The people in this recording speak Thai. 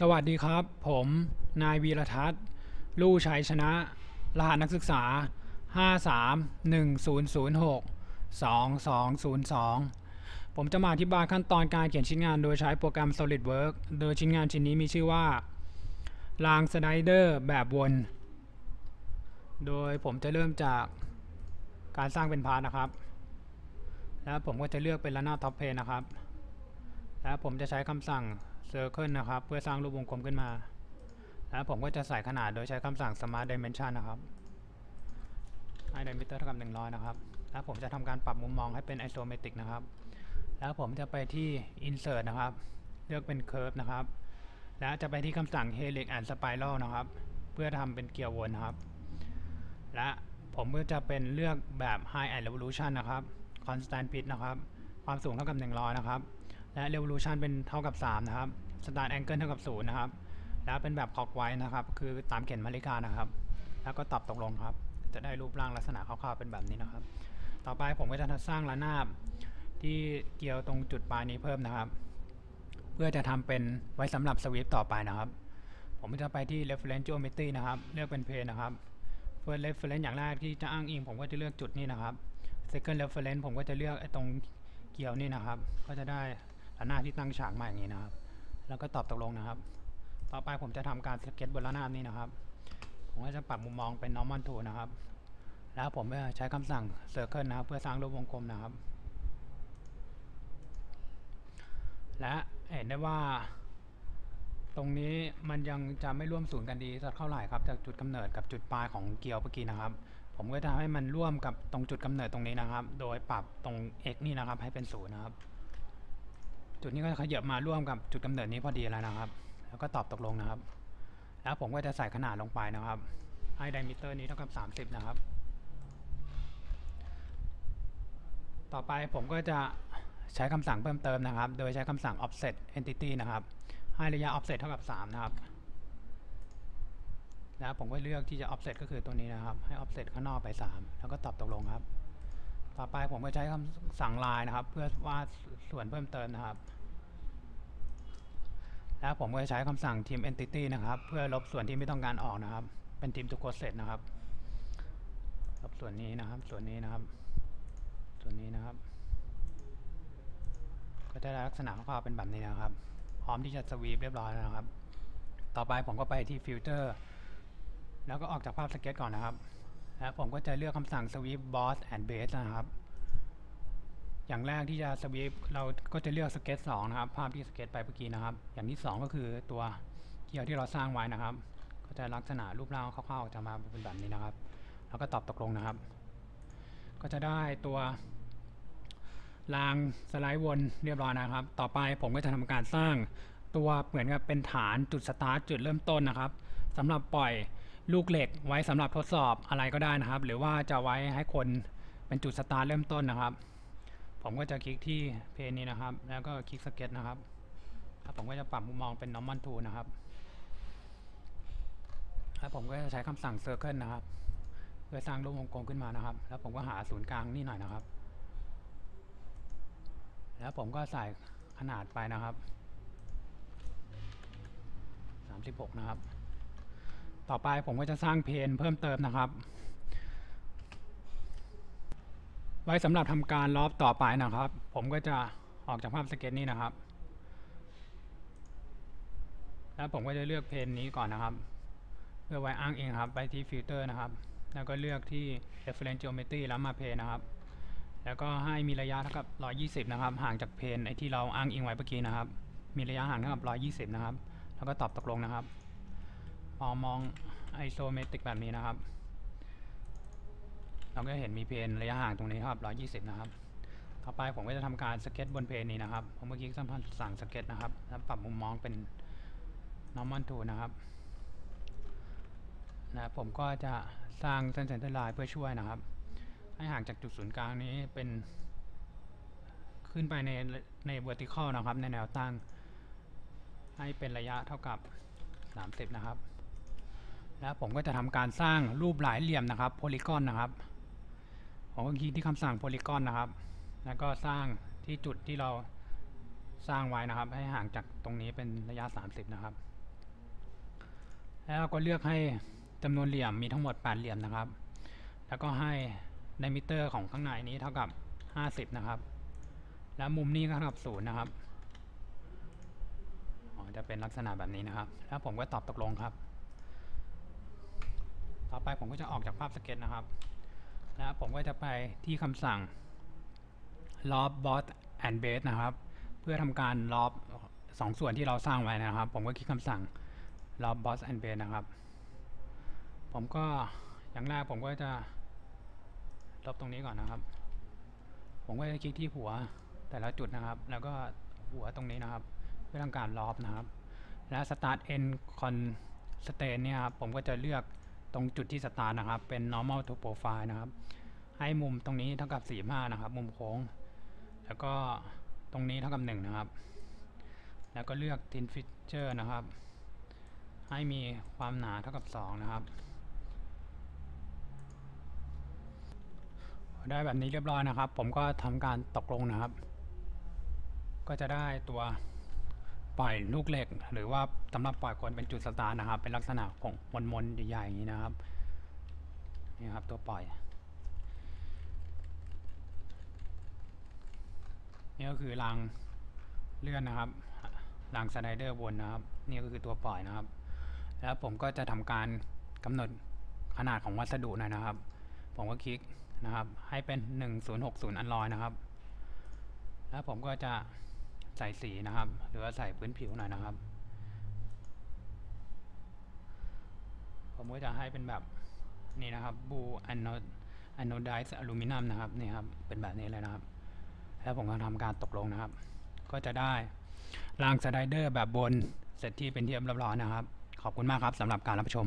สวัสดีครับ ผมนายวีรทัศน์ ลู่ชัยชนะ รหัสนักศึกษา 5310062202 ผมจะมาอธิบายขั้นตอนการเขียนชิ้นงานโดยใช้โปรแกรม SolidWorks โดยชิ้นงานชิ้นนี้มีชื่อว่ารางสไลเดอร์แบบวน โดยผมจะเริ่มจากการสร้างเป็นพาร์ทนะครับ แล้วผมก็จะเลือกเป็นระนาบท็อปเพนนะครับ แล้วผมจะใช้คำสั่ง Circle นะครับ เพื่อสร้างรูปวงกลมขึ้นมาแล้วผมก็จะใส่ขนาดโดยใช้คำสั่ง Smart Dimension นะครับให้ diameter เท่ากับ 100 นะครับ แล้วผมจะทำการปรับมุมมองให้เป็น isometric นะครับ แล้วผมจะไปที่ Insert นะครับ เลือกเป็น Curve นะครับ แล้วจะไปที่คำสั่ง Helix and Spiral นะครับ เพื่อทำเป็นเกลียววนครับ และผมก็จะเป็นเลือกแบบ High and Revolution นะครับ Constant Pitch นะครับ ความสูงเท่ากับ 100 นะครับ และ revolution เป็นเท่ากับ 3 นะครับ start angle เท่ากับ0นะครับ แล้วเป็นแบบ clockwise นะครับ คือตามเข็มนาฬิกานะครับ แล้วก็ตอบตกลงครับ จะได้รูปร่างลักษณะคร่าวๆเป็นแบบนี้นะครับ ต่อไปผมก็จะสร้างระนาบที่เกี่ยวตรงจุดปลายนี้เพิ่มนะครับ เพื่อจะทำเป็นไว้สำหรับสวิปต่อไปนะครับ ผมจะไปที่ reference geometry นะครับ เลือกเป็น plane นะครับ first reference อย่างแรกที่จะอ้างอิงผมก็จะเลือกจุดนี้นะครับ second reference ผมก็จะเลือกไอ้ตรงเกี่ยวนี่นะครับ ก็จะได้ระนาบที่ตั้งฉากมาอย่างนี้นะครับ แล้วก็ตอบตกลงนะครับ ต่อไปผมจะทำการสเก็ตบนระนาบนี้นะครับ ผมก็จะปรับมุมมองเป็น normal tool นะครับ แล้วผมใช้คำสั่ง circle นะครับ เพื่อสร้างรูปวงกลมนะครับ และเห็นได้ว่า ตรงนี้มันยังจะไม่ร่วมศูนย์กันดีสักเท่าไหร่ครับจากจุดกำเนิดกับจุดปลายของเกลียวเมื่อกี้นะครับ ผมก็จะให้มันร่วมกับตรงจุดกำเนิดตรงนี้นะครับ โดยปรับตรง x นี่นะครับ ให้เป็นศูนย์นะครับ จุดนี้ก็ขยับมาร่วมกับจุดกำเนิดนี้พอดีแล้วนะครับ แล้วก็ตอบตกลงนะครับ แล้วผมก็จะใส่ขนาดลงไปนะครับ ให้ diameter นี้เท่ากับ 30 นะครับ ต่อไปผมก็จะใช้คำสั่งเพิ่มเติมนะครับ โดยใช้คำสั่ง offset entity นะครับ ให้ระยะ offset เท่ากับ 3 นะครับ แล้วผมก็เลือกที่จะ offset ก็คือตัวนี้นะครับ ให้ offset ข้างนอกไป 3 แล้วก็ตอบตกลงครับ ต่อไปผมก็ใช้คำสั่ง line นะครับ เพื่อวาดส่วนเพิ่มเติมนะครับ แล้วผมก็จะใช้คำสั่ง team entity นะครับ เพื่อลบส่วนที่ไม่ต้องการออกนะครับ เป็น team to code set นะครับ ลบส่วนนี้นะครับ ส่วนนี้นะครับ ส่วนนี้นะครับ ก็จะได้ลักษณะคร่าวๆเป็นแบบนี้นะครับ พร้อมที่จะสวีปเรียบร้อยแล้วนะครับ ต่อไปผมก็ไปที่ฟิลเตอร์แล้วก็ออกจากภาพสเก็ตก่อนนะครับ แล้วผมก็จะเลือกคำสั่ง sweep boss and base นะครับ อย่างแรกที่จะสวีปเราก็จะเลือกสเก็ต2นะครับ ภาพที่สเก็ตไปเมื่อกี้นะครับ อย่างที่ 2 ก็คือตัวเกียร์ที่เราสร้างไว้นะครับ ก็จะลักษณะรูปร่างคร่าวๆจะมาเป็นแบบนี้นะครับ แล้วก็ตอบตกลงนะครับ ก็จะได้ตัวรางสไลด์วนเรียบร้อยนะครับ ต่อไปผมก็จะทำการสร้างตัวเหมือนกับเป็นฐานจุดสตาร์ทจุดเริ่มต้นนะครับสำหรับปล่อยลูกเหล็กไว้สำหรับทดสอบอะไรก็ได้นะครับ หรือว่าจะไว้ให้คนเป็นจุดสตาร์ทเริ่มต้นนะครับ ผมก็จะคลิกที่เพนนี้นะครับ แล้วก็คลิกสเก็ตนะครับแล้วผมก็จะปรับมุมมองเป็น normal to นะครับแล้วผมก็จะใช้คำสั่ง circle นะครับ เพื่อสร้างรูปวงกลมขึ้นมานะครับ แล้วผมก็หาศูนย์กลางนี่หน่อยนะครับ แล้วผมก็ใส่ขนาดไปนะครับ36นะครับ ต่อไปผมก็จะสร้างเพนเพิ่มเติมนะครับ ไว้สำหรับทำการลอบต่อไปนะครับ ผมก็จะออกจากภาพสเก็ตนี้นะครับ แล้วผมก็จะเลือกเพนนี้ก่อนนะครับ เพื่อไว้อ้างเองครับ ไปที่ฟิลเตอร์นะครับ แล้วก็เลือกที่ reference geometry แล้วมาเพนนะครับ แล้วก็ให้มีระยะเท่ากับ 120 นะครับ ห่างจากเพนไอที่เราอ้างอิงไว้เมื่อกี้นะครับ มีระยะห่างเท่ากับ 120 นะครับ แล้วก็ตอบตกลงนะครับพอมองไอโซเมตริกแบบนี้นะครับ เราก็เห็นมีเพนระยะห่างตรงนี้ครับ 120 นะครับ ต่อไปผมก็จะทำการสเก็ตบนเพนนี้นะครับผมเมื่อกี้สั่งสั่งสเก็ตนะครับ แล้วปรับมุมมองเป็น normal to นะครับนะผมก็จะสร้างเส้นเส้นลายเพื่อช่วยนะครับ ให้ห่างจากจุดศูนย์กลางนี้เป็นขึ้นไปในใน vertical นะครับ ในแนวตั้งให้เป็นระยะเท่ากับ 30 นะครับ แล้วผมก็จะทำการสร้างรูปหลายเหลี่ยมนะครับ โพลีกอนนะครับ ผมก็คลิกที่คำสั่งโพลีกอนนะครับ แล้วก็สร้างที่จุดที่เราสร้างไว้นะครับ ให้ห่างจากตรงนี้เป็นระยะ 30 นะครับ แล้วก็เลือกให้จำนวนเหลี่ยมมีทั้งหมด 8 เหลี่ยมนะครับ แล้วก็ให้ไดมิเตอร์ของข้างในนี้เท่ากับ 50 นะครับ แล้วมุมนี้ก็เท่ากับ0นะครับจะเป็นลักษณะแบบนี้นะครับ แล้วผมก็ตอบตกลงครับ ต่อไปผมก็จะออกจากภาพสเก็ตนะครับ แล้วผมก็จะไปที่คำสั่ง lob bot and base นะครับ เพื่อทำการ lob สองส่วนที่เราสร้างไว้นะครับ ผมก็คลิกคำสั่ง lob bot and base นะครับ ผมก็อย่างแรกผมก็จะลบตรงนี้ก่อนนะครับ ผมก็จะคลิกที่หัวแต่ละจุดนะครับ แล้วก็หัวตรงนี้นะครับ เพื่อทำการลอบนะครับ และ start end con s t a n เนี่ยครับผมก็จะเลือก ตรงจุดที่ start นะครับ เป็น normal to profile นะครับ ให้มุมตรงนี้เท่ากับ 45 นะครับ มุมโค้ง แล้วก็ตรงนี้เท่ากับ 1 นะครับ แล้วก็เลือก thin feature นะครับ ให้มีความหนาเท่ากับ 2 นะครับ ได้แบบนี้เรียบร้อยนะครับ ผมก็ทำการตกลงนะครับ ก็จะได้ตัว ปล่อยลูกเหล็ก หรือว่าสำหรับปล่อยคนเป็นจุดสตาร์นะครับ เป็นลักษณะของมนมนๆใหญ่ๆอย่างนี้นะครับนี่ครับตัวปล่อยนี่ก็คือรางเลื่อนนะครับรางสไลเดอร์วนนะครับ นี่ก็คือตัวปล่อยนะครับ แล้วผมก็จะทำการกำหนดขนาดของวัสดุหน่อยนะครับ ผมก็คลิกนะครับ ให้เป็น 1060อันลอยนะครับ แล้วผมก็จะ ใส่สีนะครับ หรือว่าใส่พื้นผิวหน่อยนะครับ ผมก็จะให้เป็นแบบนี่นะครับบูอันโนอันโนไดส์อลูมิเนียมนะครับนี่ครับเป็นแบบนี้เลยนะครับ แล้วผมก็ทำการตกลงนะครับ ก็จะได้รางสไลเดอร์แบบบนเสร็จที่เป็นที่เรียบร้อยนะครับ ขอบคุณมากครับสำหรับการรับชม